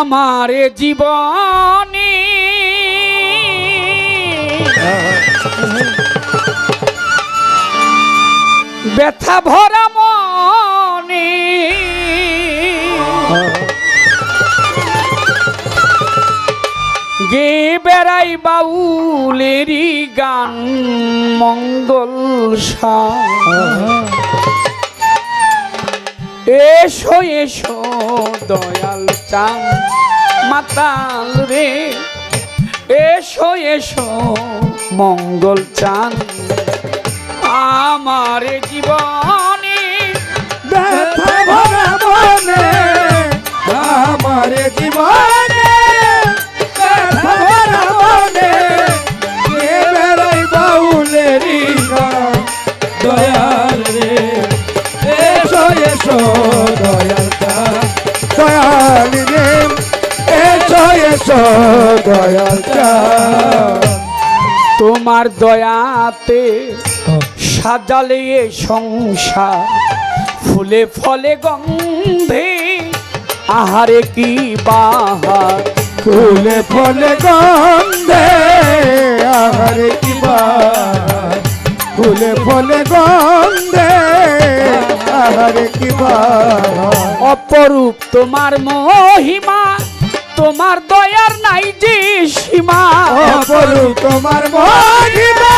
আমার জীবনী। ব্যথা ভরা মনে। গে বেড়াই বাউলেরই গান মঙ্গল সা এসো এসো, দয়াল চাঁদ মাতাল রে। এসো এসো, মঙ্গল চান আমার জীবনে ব্যথা ভরা মনে, আমার জীবনে তোমার দয়াতে সাজালে সংসার ফুলে ফলে গন্ধে আহারে কি বাহার। ফুলে ফলে গন্ধে আহারে কিবা ফুলে ফলে গন্ধে আহারে কিবা অপরূপ তোমার মহিমা তোমার দয়ার নাই যে সীমা। অপরু তোমার মহিমা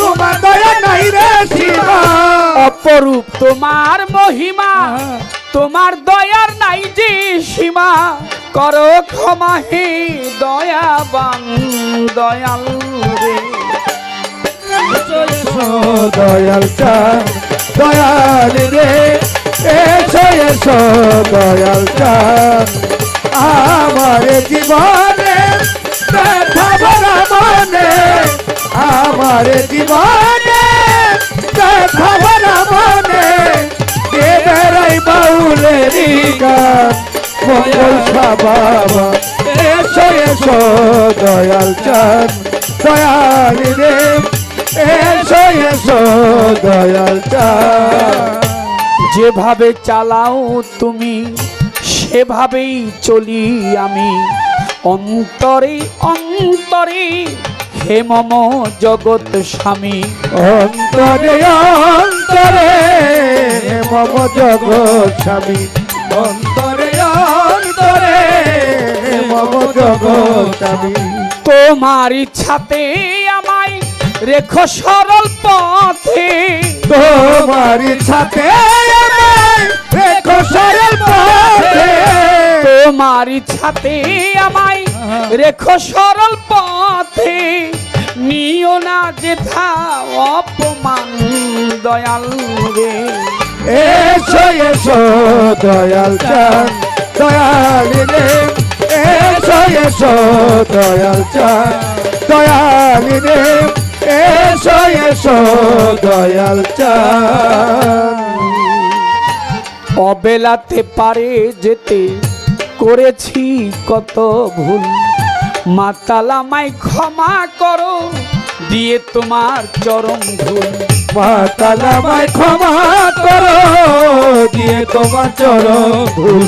তোমার দয়া নাই রে শিবা অপরূপ তোমার মহিমা তোমার দয়ার নাই যে সীমা। করো ক্ষমা হে দয়াবান দয়াল রে। দয়াল দয়াল রে। এসো এসো দয়াল চাঁদ আমার জীবনে ব্যথা ভরা মনে, আমার জীবনে ব্যথা মনে কে বেড়াই মঙ্গল বাবা এসো এসো, দয়াল চাঁদ, দয়াল রে এসো এসো, দয়াল চাঁদ। যেভাবে চালাও তুমি সেভাবেই চলি আমি অন্তরে অন্তরে হে মম জগৎ স্বামী। অন্তরে অন্তরে হে মম জগৎ স্বামী। অন্তরে অন্তরে হে মম জগৎ স্বামী। তোমার ইচ্ছাতে আমায় রেখো সরল পথে। তোমার আমায় সরল পথে। তোমার ইচ্ছাতে আমায় রেখো সরল পথে। নিও না যেথা অপমান দয়াল রে। এসো এসো দয়াল চাঁদ দয়াল রে। এসো এসো দয়াল চাঁদ দয়াল রে। এসো এসো দয়াল চাঁদ অবেলাতে পারে যেতে করেছি কত ভুল। মাতালামাই ক্ষমা করো দিয়ে তোমার চরম ধুল মাতালামায় ক্ষমা করো দিয়ে তোমার চরণ ভুল।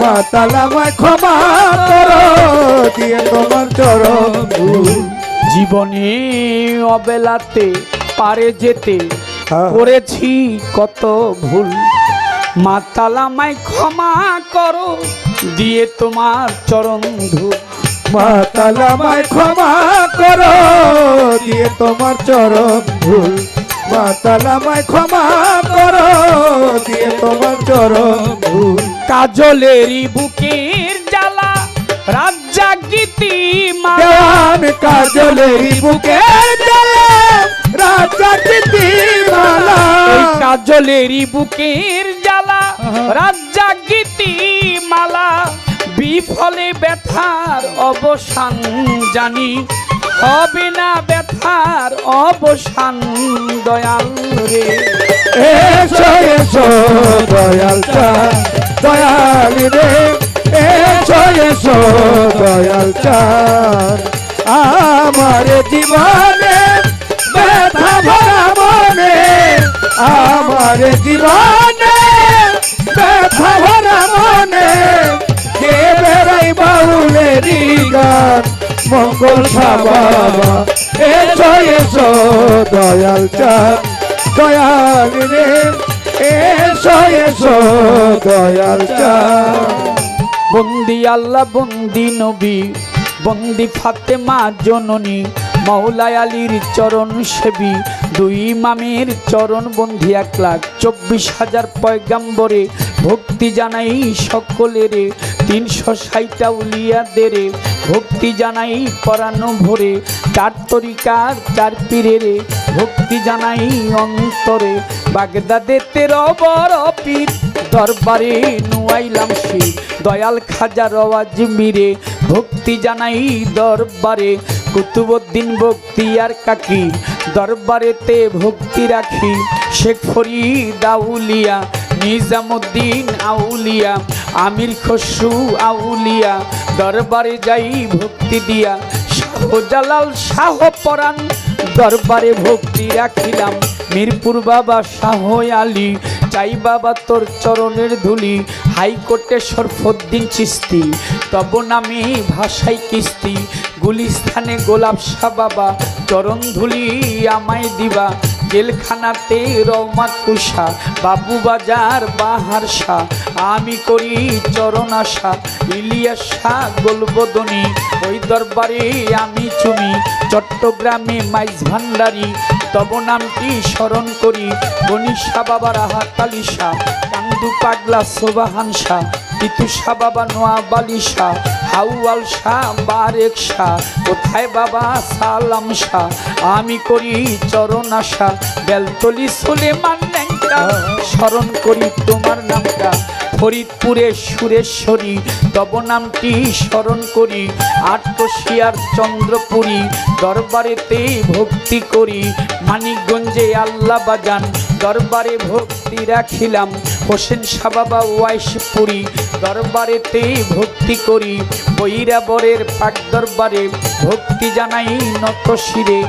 মাতালামায় ক্ষমা করো দিয়ে তোমার চরণ ভুল। জীবনে অবেলাতে পারে যেতে হ্যাঁ। করেছি কত ভুল। মাতালামাই ক্ষমা করো দিয়ে তোমার চরণ ধুল মাতালামায় ক্ষমা করো দিয়ে তোমার চরণ ভুল মাতালামায় ক্ষমা করো দিয়ে তোমার চরণ ভুল কাজলেরই বুকের জ্বালা রাজ্জা গীতি দেওয়ান কাজলেরই বুকের জ্বালা রাজা মালা এই কাজলেরই বুকের জ্বালা রাজ্জা গীতি মালা বিফলে ব্যথার অবসান জানি হবে না ব্যথার অবসান দয়াল রে। এসো এসো দয়াল দয়াল রে। এসো এসো দয়াল আমার জীবনে ব্যথা ভরা মনে আমার জীবনে ব্যথা মনে, কে বেড়াই বাউলেরই গান? মঙ্গল বাবা এসো এসো, দয়াল চাঁদ, দয়াল রে, এসো এসো, দয়াল চাঁদ। বন্দি আল্লাহ, বন্দি নবী, বন্দি ফাতেমা জননী মৌলায় আলীর চরণ সেবী, দুই ইমামের চরণ বন্ধি এক লাখ। চব্বিশ হাজার পয়গাম্বরে ভক্তি জানাই সকলেরে, তিনশো ষাটটা উলিয়াদেরে ভক্তি জানাই পরানো ভরে। চার তরিকার চার পীরেরে ভক্তি জানাই অন্তরে। বাগদাদে তেরো বড় পীর দরবারে নুয়াইলাম সে দয়াল খাজা রওয়াজ মিরে, ভক্তি জানাই দরবারে। কুতুবুদ্দিন ভক্তি আর কাকি, দরবারেতে ভক্তি রাখি। শেখ ফরিদ আউলিয়া নিজামুদ্দিন আউলিয়া, আমির খসরু আউলিয়া, দরবারে যাই ভক্তি দিয়া। শাহজালাল শাহ পরাণ, দরবারে ভক্তি রাখিলাম। মিরপুর বাবা শাহ আলী চাই বাবা তোর চরণের ধুলি হাইকোর্টে সরফদ্দিন চিস্তি তব নামে ভাষাই কিস্তি গুলিস্থানে গোলাপ শাহ বাবা, চরণ ধুলি আমায় দিবা। জেলখানাতে রৌমা কুষা, বাবু বাজার বাহার শাহ। আমি করি চরণ আশা, ইলিয়াস শাহ গোলবদনী। ওই দরবারে আমি চুমি, চট্টগ্রামে মাইজ ভান্ডারি। তব নামটি স্মরণ করি। গণিসা বাবা রাহা কালিশা, কান্দু পাগলা সোবাহান শাহ পিতুষা বাবা নোয়া বালিশা, হাউয়াল শাহ বারেক শাহ, কোথায় বাবা সালাম শাহ? আমি করি চরণ আশা, বেলতলি সুলেমান স্মরণ করি তোমার নামটা। ফরিদপুরে সুরেশ্বরী তব নামটি স্মরণ করি। আটকশিয়ার চন্দ্রপুরী দরবারেতে ভক্তি করি। মানিকগঞ্জে আল্লাহ বাজান দরবারে ভক্তি রাখিলাম। হোসেন সাবাবা ওয়াইশপুরি দরবারেতে ভক্তি করি। বৈরাবরের পাক দরবারে ভক্তি জানাই নত শিরে।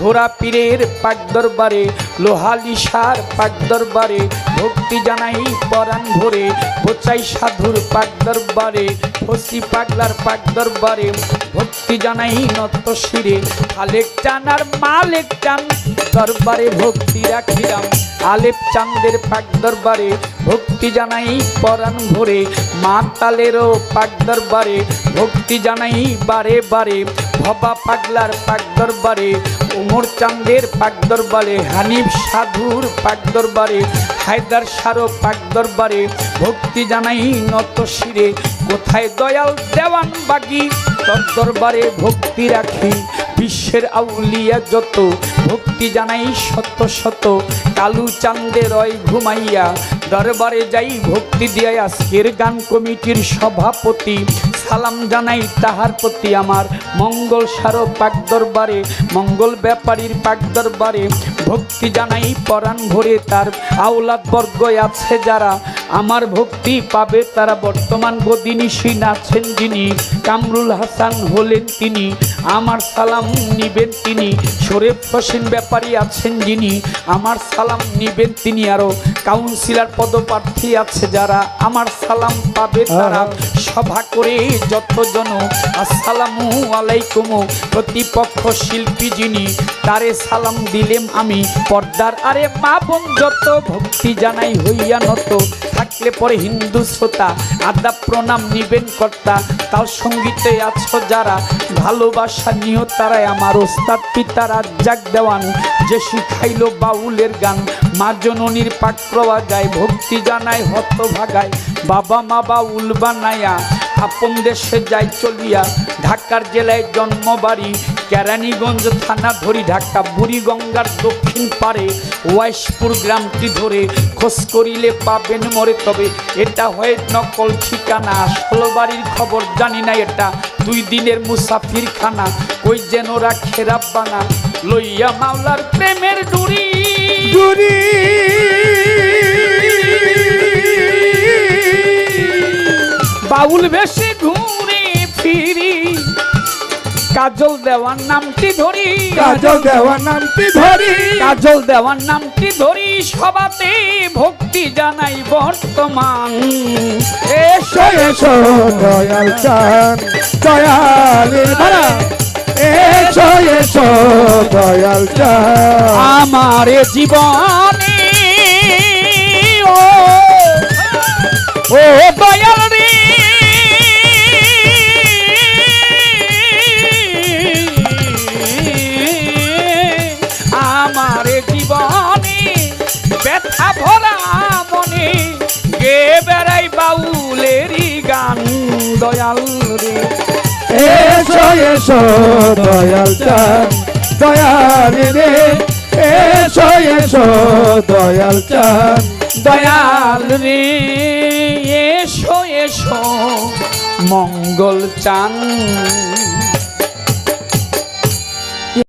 ঘোড়া পীরের পাক দরবারে লোহালিসার পাক দরবারে, ভক্তি জানাই পরাণ ভরে। বোচাই সাধুর পাক দরবারে, ফসি পাগলার পাক দরবারে। ভক্তি জানাই নত শিরে আলেক টান আর মালেক টান দরবারে ভক্তি রাখিলাম, আলেপ চান্দের পাক দরবারে। ভক্তি জানাই পরাণ ভরে, মা তালেরও পাক দরবারে। ভক্তি জানাই বারে বারে, ভবা পাগলার পাক দরবারে। উমর চান্দের পাক দরবারে হানিফ সাধুর পাক দরবারে হায়দার সারো পাক দরবারে ভক্তি জানাই নত শিরে, কোথায় দয়াল দেওয়ান বাগি? তোর দরবারে ভক্তি রাখি, বিশ্বের আউলিয়া যত, ভক্তি জানাই শত শত, কালু চান্দে রয় ঘুমাইয়া দরবারে যাই, ভক্তি দিয়ে আজকের গান কমিটির সভাপতি। সালাম জানাই তাহার প্রতি আমার মঙ্গল সারো পাক দরবারে, মঙ্গল ব্যাপারীর পাক দরবারে। ভক্তি জানাই পরাণ ভরে তার আওলাদ বর্গ আছে যারা আমার ভক্তি পাবে তারা বর্তমান গদিনিশী আছেন যিনি, কামরুল হাসান হলেন তিনি, আমার সালাম নিবেন তিনি, শরীফ হোসেন ব্যাপারী আছেন যিনি, আমার সালাম নিবেন তিনি আরও কাউন্সিলর পদপ্রার্থী আছে যারা, আমার সালাম পাবে তারা। সভা করে যতজন, আসসালামু আলাইকুম, প্রতিপক্ষ শিল্পী যিনি, তারে সালাম দিলেম আমি পর্দার। আরে মা বোন, যত ভক্তি জানাই হইয়া নত, থাকলে পরে হিন্দু শ্রোতা, আদা প্রণাম নিবেন কর্তা তার সঙ্গীতে আছো যারা, ভালোবাসা নিও তারাই আমার ওস্তাদ, পিতারা জাগ দেওয়ান, যে শিখাইলো বাউলের গান, মা জননীর পাক প্রবা যায় ভক্তি জানায় হত ভাগায় বাবা মা বাউল বানায়া, আপন দেশে যাই চলিয়া, ঢাকার জেলায় জন্মবাড়ি, কেরানীগঞ্জ থানা ধরি ঢাকা, বুড়িগঙ্গার দক্ষিণ পারে ওয়াইশপুর গ্রামটি ধরে, খোঁজ করিলে পাবেন মরে তবে, এটা হয় নকল ঠিকানা ষোলো বাড়ির খবর জানি না এটা, দুই দিনের মুসাফির খানা কই যেন রাখে রাব্বানা, লইয়া মাওলার প্রেমের ডুরি বাউল বেশে ঘুরে ফিরি। কাজল দেওয়ার নামটি ধরি। কাজল দেওয়ার নামটি ধরি। কাজল দেওয়ার নামটি ধরি সবাতে ভক্তি জানাই বর্তমান। এসো এসো দয়াল চান দয়ালের ভাড়া এসো এসো দয়াল চান। আমার জীবনে ও ও দয়াল এসো দয়াল চাঁদ, দয়াল রে, এসো এসো দয়াল চাঁদ, দয়াল রে, এসো এসো মঙ্গল চান